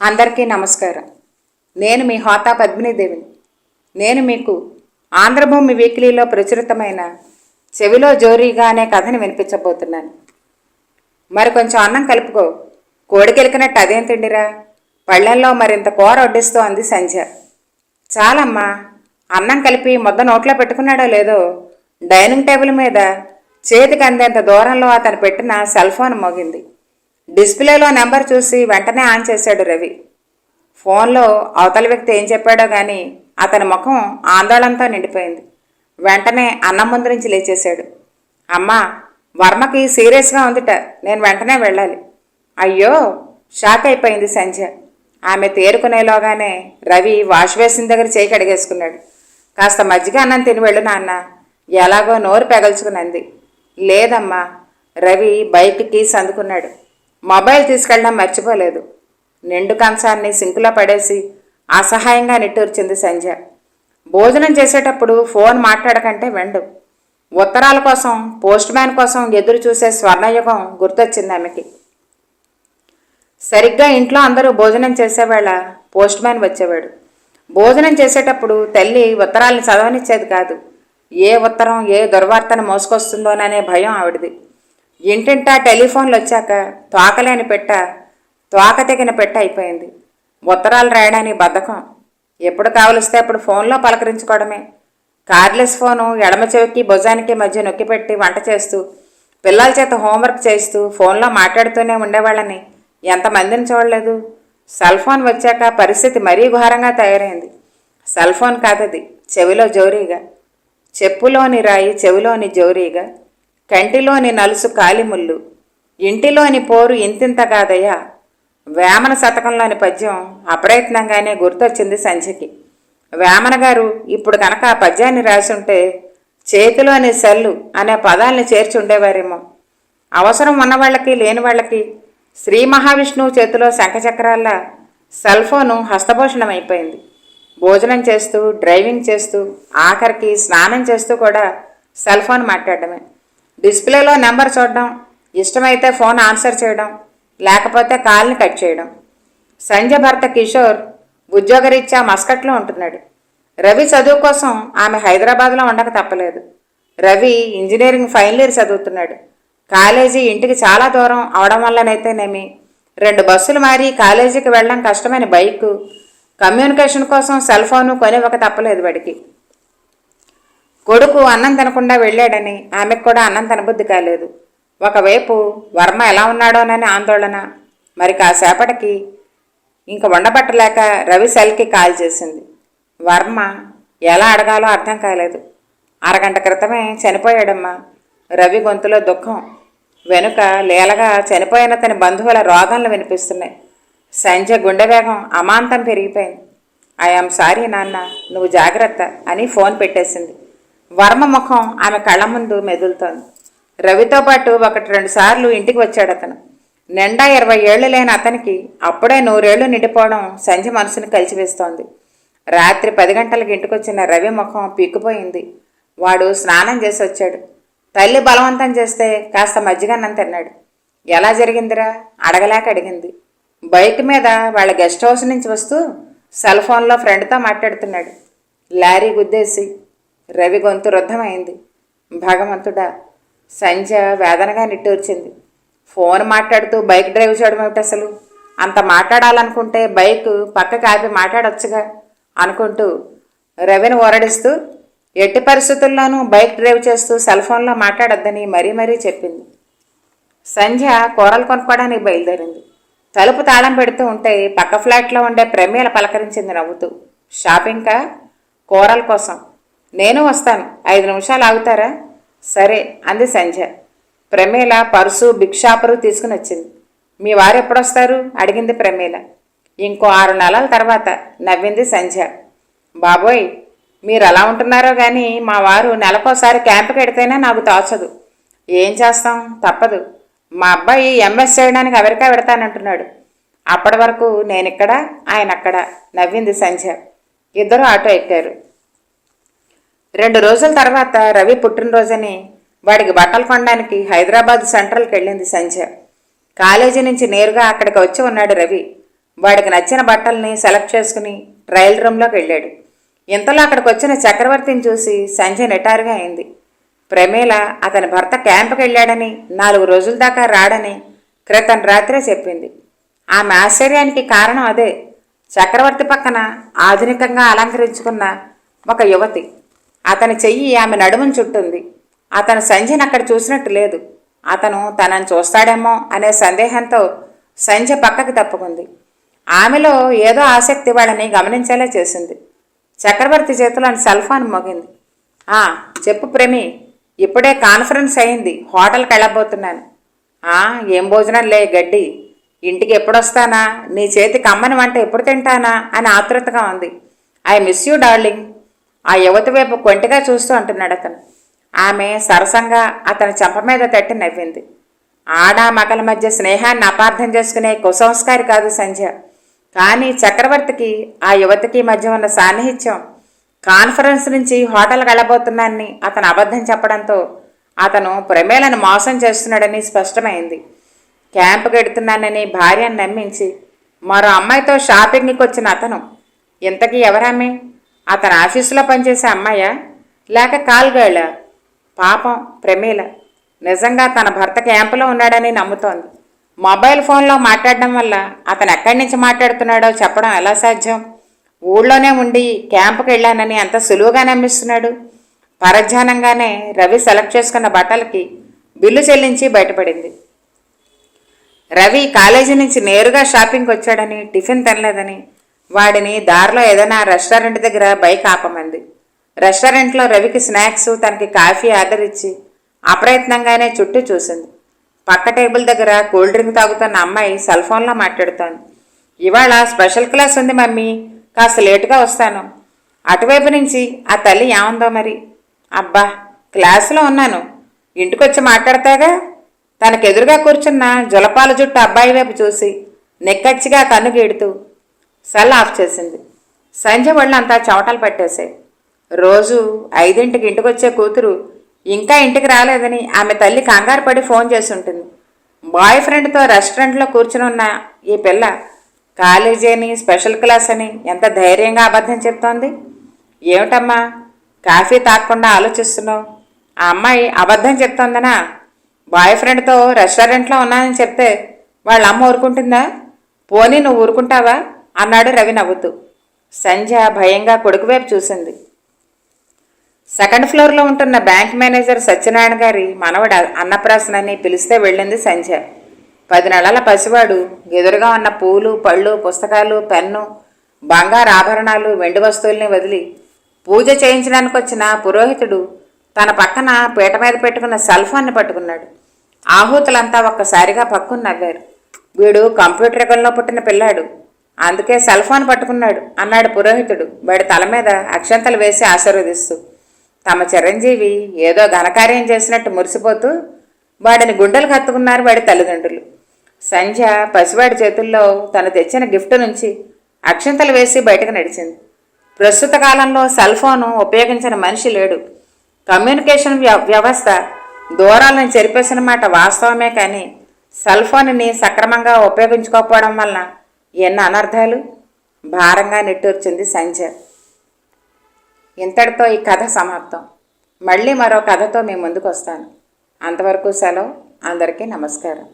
అందరికీ నమస్కారం. నేను మీ హోతా పద్మినీదేవిని. నేను మీకు ఆంధ్రభూమి వీక్లీలో ప్రచురితమైన చెవిలో జోరీగా అనే కథని వినిపించబోతున్నాను. మరి కొంచెం అన్నం కలుపుకో. కోడికెలికినట్టు అదేం తిండిరా? పళ్ళెల్లో మరింత కూర వడ్డిస్తూ అంది సంధ్య. చాలమ్మా అన్నం కలిపి ముద్ద నోట్లో పెట్టుకున్నాడో లేదో డైనింగ్ టేబుల్ మీద చేతికి అందేంత దూరంలో అతను పెట్టిన సెల్ ఫోన్ మోగింది. డిస్ప్లేలో నెంబర్ చూసి వెంటనే ఆన్ చేశాడు రవి. ఫోన్లో అవతల వ్యక్తి ఏం చెప్పాడో గాని అతని ముఖం ఆందోళనతో నిండిపోయింది. వెంటనే అన్నం ముందు నుంచి లేచేశాడు. అమ్మా వర్మకి సీరియస్గా ఉందిట నేను వెంటనే వెళ్ళాలి. అయ్యో షాక్ అయిపోయింది సంధ్య. ఆమె తేరుకునేలోగానే రవి వాష్ బేసిన్ దగ్గర చేయి కడిగేసుకున్నాడు. కాస్త మజ్జిగ అన్నం తిని వెళ్ళు నాన్న. ఎలాగో నోరు పెగల్చుకునంది. లేదమ్మా రవి బైక్ కీస్ అందుకున్నాడు మొబైల్ తీసుకెళ్ళడం మర్చిపోలేదు. నిండు కంచాన్ని సింకులో పడేసి అసహాయంగా నిట్టూర్చింది సంధ్య. భోజనం చేసేటప్పుడు ఫోన్ మాట్లాడకంటే వెండు. ఉత్తరాల కోసం పోస్ట్ మ్యాన్ కోసం ఎదురు చూసే స్వర్ణయుగం గుర్తొచ్చింది ఆమెకి. సరిగ్గా ఇంట్లో అందరూ భోజనం చేసేవేళ పోస్ట్ మ్యాన్ వచ్చేవాడు. భోజనం చేసేటప్పుడు తల్లి ఉత్తరాలను చదవనిచ్చేది కాదు. ఏ ఉత్తరం ఏ దుర్వార్తను మోసుకొస్తుందోననే భయం ఆవిడది. ఇంటింటా టెలిఫోన్లు వచ్చాక తోకలేని పెట్ట తోక తెగిన పెట్ట అయిపోయింది. ఉత్తరాలు రాయడానికి బద్ధకం. ఎప్పుడు కావలిస్తే అప్పుడు ఫోన్లో పలకరించుకోవడమే. కార్లెస్ ఫోను ఎడమ చెవికి భుజానికి మధ్య నొక్కిపెట్టి వంట చేస్తూ పిల్లల చేత హోంవర్క్ చేస్తూ ఫోన్లో మాట్లాడుతూనే ఉండేవాళ్ళని ఎంతమందిని చూడలేదు. సెల్ ఫోన్ వచ్చాక పరిస్థితి మరీ ఘోరంగా తయారైంది. సెల్ ఫోన్ కాదది చెవిలో జోరీగా. చెప్పులోని రాయి చెవిలోని జోరీగా. కంటిలోని నలుసు కాలిముళ్ళు. ఇంటిలోని పోరు ఇంతింత కాదయ్యా. వేమన శతకంలోని పద్యం అప్రయత్నంగానే గుర్తొచ్చింది సంధ్యకి. వేమన గారు ఇప్పుడు కనుక ఆ పద్యాన్ని రాసుంటే చేతిలోని సల్లు అనే పదాల్ని చేర్చి ఉండేవారేమో అవసరం ఉన్నవాళ్ళకి లేని వాళ్ళకి శ్రీ మహావిష్ణువు చేతిలో శంఖచక్రాల సెల్ ఫోను హస్తభూషణం అయిపోయింది భోజనం చేస్తూ డ్రైవింగ్ చేస్తూ ఆఖరికి స్నానం చేస్తూ కూడా సెల్ ఫోన్ మాట్లాడడమే. డిస్ప్లేలో నెంబర్ చూడడం ఇష్టమైతే ఫోన్ ఆన్సర్ చేయడం లేకపోతే కాల్ని కట్ చేయడం. సంజ భర్త కిషోర్ ఉద్యోగరీత్యా మస్కట్లో ఉంటున్నాడు. రవి చదువు కోసం ఆమె హైదరాబాద్లో ఉండక తప్పలేదు. రవి ఇంజనీరింగ్ ఫైనల్ ఇయర్ చదువుతున్నాడు. కాలేజీ ఇంటికి చాలా దూరం అవడం వల్లనైతేనేమి? రెండు బస్సులు మారి కాలేజీకి వెళ్ళడం కష్టమైన బైకు. కమ్యూనికేషన్ కోసం సెల్ ఫోను కొని ఒక తప్పలేదు వాడికి. కొడుకు అన్నం తినకుండా వెళ్ళాడని ఆమెకు కూడా అన్నం తినబుద్ధి కాలేదు. ఒకవైపు వర్మ ఎలా ఉన్నాడోనని ఆందోళన మరి కాసేపటికి ఇంక ఉండబట్టలేక రవి సెల్కి కాల్ చేసింది. వర్మ ఎలా అడగాలో అర్థం కాలేదు. అరగంట క్రితమే చనిపోయాడమ్మా. రవి గొంతులో దుఃఖం. వెనుక లీలగా చనిపోయిన తన బంధువుల రోదనలు వినిపిస్తున్నాయి. సంజయ్ గుండె వేగం అమాంతం పెరిగిపోయింది. ఐఎమ్ సారీ నాన్న నువ్వు జాగ్రత్త అని ఫోన్ పెట్టేసింది. వర్మ ముఖం ఆమె కళ్ళ ముందు మెదులుతోంది. రవితో పాటు ఒకటి రెండు సార్లు ఇంటికి వచ్చాడు అతను. నిండా ఇరవై ఏళ్ళు లేని అతనికి అప్పుడే నూరేళ్ళు నిండిపోవడం సంధ్య మనసుని కలిసివేస్తోంది. రాత్రి పది గంటలకు ఇంటికొచ్చిన రవి ముఖం పీక్కుపోయింది. వాడు స్నానం చేసి వచ్చాడు. తల్లి బలవంతం చేస్తే కాస్త మజ్జిగన్నం తిన్నాడు. ఎలా జరిగిందిరా? అడగలేక అడిగింది. బైక్ మీద వాళ్ళ గెస్ట్ హౌస్ నుంచి వస్తూ సెల్ ఫోన్లో ఫ్రెండ్తో మాట్లాడుతున్నాడు. లారీ గుద్దేసి రవి గొంతు రుద్ధమైంది. భగవంతుడా సంధ్య వేదనగా నిట్టూర్చింది. ఫోన్ మాట్లాడుతూ బైక్ డ్రైవ్ చేయడం ఏమిటి అసలు? అంత మాట్లాడాలనుకుంటే బైక్ పక్కకి ఆపి మాట్లాడొచ్చుగా అనుకుంటూ రవిని ఓరడిస్తూ ఎట్టి పరిస్థితుల్లోనూ బైక్ డ్రైవ్ చేస్తూ సెల్ ఫోన్లో మాట్లాడొద్దని మరీ మరీ చెప్పింది. సంధ్య కూరలు కొనుక్కోవడానికి బయలుదేరింది. తలుపు తాళం పెడుతూ ఉంటే పక్క ఫ్లాట్లో ఉండే ప్రమేల పలకరించింది నవ్వుతూ. షాపింగ్కా కూరల కోసం. నేను వస్తాను. ఐదు నిమిషాలు ఆగుతారా? సరే అంది సంధ్య. ప్రమేల పర్సు బిగ్ షాపరు తీసుకుని వచ్చింది. మీ వారు ఎప్పుడొస్తారు? అడిగింది ప్రమేల. ఇంకో ఆరు నెలల తర్వాత నవ్వింది సంధ్య. బాబోయ్ మీరు ఎలా ఉంటున్నారో కానీ మా వారు నెలకోసారి క్యాంపుకి ఎడితేనే నాకు తోచదు. ఏం చేస్తాం? తప్పదు. మా అబ్బాయి ఎంఎస్ చేయడానికి అమెరికా పెడతానంటున్నాడు అప్పటి వరకు నేనిక్కడ ఆయన అక్కడ నవ్వింది సంధ్య. ఇద్దరు ఆటో ఎక్కారు. రెండు రోజుల తర్వాత రవి పుట్టినరోజని వాడికి బట్టలు కొనడానికి హైదరాబాద్ సెంట్రల్కి వెళ్ళింది సంధ్య. కాలేజీ నుంచి నేరుగా అక్కడికి వచ్చి ఉన్నాడు రవి. వాడికి నచ్చిన బట్టల్ని సెలెక్ట్ చేసుకుని ట్రయల్ రూమ్లోకి వెళ్ళాడు. ఇంతలో అక్కడికి వచ్చిన చక్రవర్తిని చూసి సంజయ్ నిటారుగా అయింది. ప్రమేల అతని భర్త క్యాంపుకి వెళ్ళాడని నాలుగు రోజుల దాకా రాడని క్రితం రాత్రే చెప్పింది. ఆమె ఆశ్చర్యానికి కారణం అదే. చక్రవర్తి పక్కన ఆధునికంగా అలంకరించుకున్న ఒక యువతి. అతని చెయ్యి ఆమె నడుమును చుట్టుంది. అతను సంధ్యను అక్కడ చూసినట్టు లేదు. అతను తనని చూస్తాడేమో అనే సందేహంతో సంధ్య పక్కకి తప్పుకుంది. ఆమెలో ఏదో ఆసక్తి వాళ్ళని గమనించేలా చేసింది. చక్రవర్తి చేతిలోని సెల్ ఫోన్ మోగింది. "ఆ, చెప్పు ప్రేమి ఇప్పుడే కాన్ఫరెన్స్ అయింది. హోటల్కి వెళ్ళబోతున్నాను "ఆ, ఏం భోజనం లే గడ్డి. ఇంటికి ఎప్పుడొస్తానా? నీ చేతి కమ్మని వంట ఎప్పుడు తింటానా? అని ఆతృతగా ఉంది. I miss you darling. ఆ యువతి వైపు కొంటిగా చూస్తూ అంటున్నాడు అతను. ఆమె సరసంగా అతని చెంప మీద తట్టి నవ్వింది. ఆడా మగల మధ్య స్నేహాన్ని అపార్థం చేసుకునే కుసంస్కారి కాదు సంధ్య. కానీ చక్రవర్తికి ఆ యువతికి మధ్య ఉన్న సాన్నిహిత్యం కాన్ఫరెన్స్ నుంచి హోటల్కి వెళ్ళబోతున్నానని అతను అబద్ధం చెప్పడంతో అతను ప్రమేలను మోసం చేస్తున్నాడని స్పష్టమైంది. క్యాంపుకి వెడుతున్నానని భార్యను నమ్మించి మరో అమ్మాయితో షాపింగ్కి వచ్చిన అతను ఇంతకీ ఎవరామే? అతని ఆఫీసులో పనిచేసే అమ్మాయా? లేక కాల్ పాపం ప్రమీల. నిజంగా తన భర్త క్యాంపులో ఉన్నాడని నమ్ముతోంది. మొబైల్ ఫోన్లో మాట్లాడడం వల్ల అతను ఎక్కడి నుంచి మాట్లాడుతున్నాడో చెప్పడం ఎలా సాధ్యం? ఊళ్ళోనే ఉండి క్యాంపుకి వెళ్ళానని అంత సులువుగా నమ్మిస్తున్నాడు? పరధ్యానంగానే రవి సెలెక్ట్ చేసుకున్న బట్టలకి బిల్లు చెల్లించి బయటపడింది. రవి కాలేజీ నుంచి నేరుగా షాపింగ్కి వచ్చాడని టిఫిన్ తినలేదని వాడిని దారిలో ఏదైనా రెస్టారెంట్ దగ్గర బైక్ ఆపమంది. రెస్టారెంట్లో రవికి స్నాక్స్ తనకి కాఫీ ఆర్డర్ ఇచ్చి అప్రయత్నంగానే చుట్టూ చూసింది. పక్క టేబుల్ దగ్గర కూల్ డ్రింక్ తాగుతున్న అమ్మాయి సెల్ ఫోన్లో మాట్లాడుతోంది. ఇవాళ స్పెషల్ క్లాస్ ఉంది మమ్మీ కాస్త లేటుగా వస్తాను. అటువైపు నుంచి ఆ తల్లి ఏముందో మరి? అబ్బా క్లాసులో ఉన్నాను. ఇంటికొచ్చి మాట్లాడతాగా? తనకెదురుగా కూర్చున్న జులపాల జుట్టు అబ్బాయి వైపు చూసి నెక్కచ్చిగా కన్ను గీడుతూ సెల్ ఆఫ్ చేసింది. సంధ్య ఒళ్ళంతా చెమటలు పట్టేశాయి. రోజు ఐదింటికి ఇంటికొచ్చే కూతురు ఇంకా ఇంటికి రాలేదని ఆమె తల్లి కంగారు పడి ఫోన్ చేసి ఉంటుంది బాయ్ ఫ్రెండ్తో రెస్టారెంట్లో కూర్చుని ఉన్న ఈ పిల్ల కాలేజీ అని స్పెషల్ క్లాస్ అని ఎంత ధైర్యంగా అబద్ధం చెప్తోంది? ఏమిటమ్మా కాఫీ తాగకుండా ఆలోచిస్తున్నావు? ఆ అమ్మాయి అబద్ధం చెప్తోందనా? బాయ్ ఫ్రెండ్తో రెస్టారెంట్లో ఉన్నానని చెప్తే వాళ్ళ అమ్మ ఊరుకుంటుందా? పోనీ నువ్వు ఊరుకుంటావా? అన్నాడు రవి నవ్వుతూ. సంధ్య భయంగా కొడుకు వైపు చూసింది. సెకండ్ ఫ్లోర్లో ఉంటున్న బ్యాంక్ మేనేజర్ సత్యనారాయణ గారి మనవడ అన్నప్రాసన అని పిలిస్తే వెళ్ళింది సంధ్య. పది నెలల పసివాడు ఎదురుగా ఉన్న పూలు పళ్ళు పుస్తకాలు పెన్ను బంగారు ఆభరణాలు వెండి వస్తువుల్ని వదిలి పూజ చేయించడానికి వచ్చిన పురోహితుడు తన పక్కన పీట మీద పెట్టుకున్న సెల్ ఫోన్ని పట్టుకున్నాడు. ఆహూతులంతా ఒక్కసారిగా పక్కున నవ్వారు. వీడు కంప్యూటర్ యుగంలో పుట్టిన పిల్లాడు. అందుకే సెల్ ఫోన్ పట్టుకున్నాడు. అన్నాడు పురోహితుడు. వాడి తల మీద అక్షంతలు వేసి ఆశీర్వదిస్తూ తమ చిరంజీవి ఏదో ఘనకార్యం చేసినట్టు మురిసిపోతూ వాడిని గుండెలు కత్తుకున్నారు వాడి తల్లిదండ్రులు. సంధ్య పసివాడి చేతుల్లో తను తెచ్చిన గిఫ్ట్ నుంచి అక్షంతలు వేసి బయటకు నడిచింది. ప్రస్తుత కాలంలో సెల్ ఫోను ఉపయోగించిన మనిషి లేడు. కమ్యూనికేషన్ వ్యవస్థ దూరాలను చెరిపేసిన మాట వాస్తవమే కానీ సెల్ ఫోన్ని సక్రమంగా ఉపయోగించుకోకపోవడం వలన ఎన్న అనర్థాలు? భారంగా నెట్టూర్చింది సంజయ్ ఇంతటితో ఈ కథ సమాప్తం. మళ్ళీ మరో కథతో మీ ముందుకు వస్తాను అంతవరకు సెలవు. అందరికీ నమస్కారం.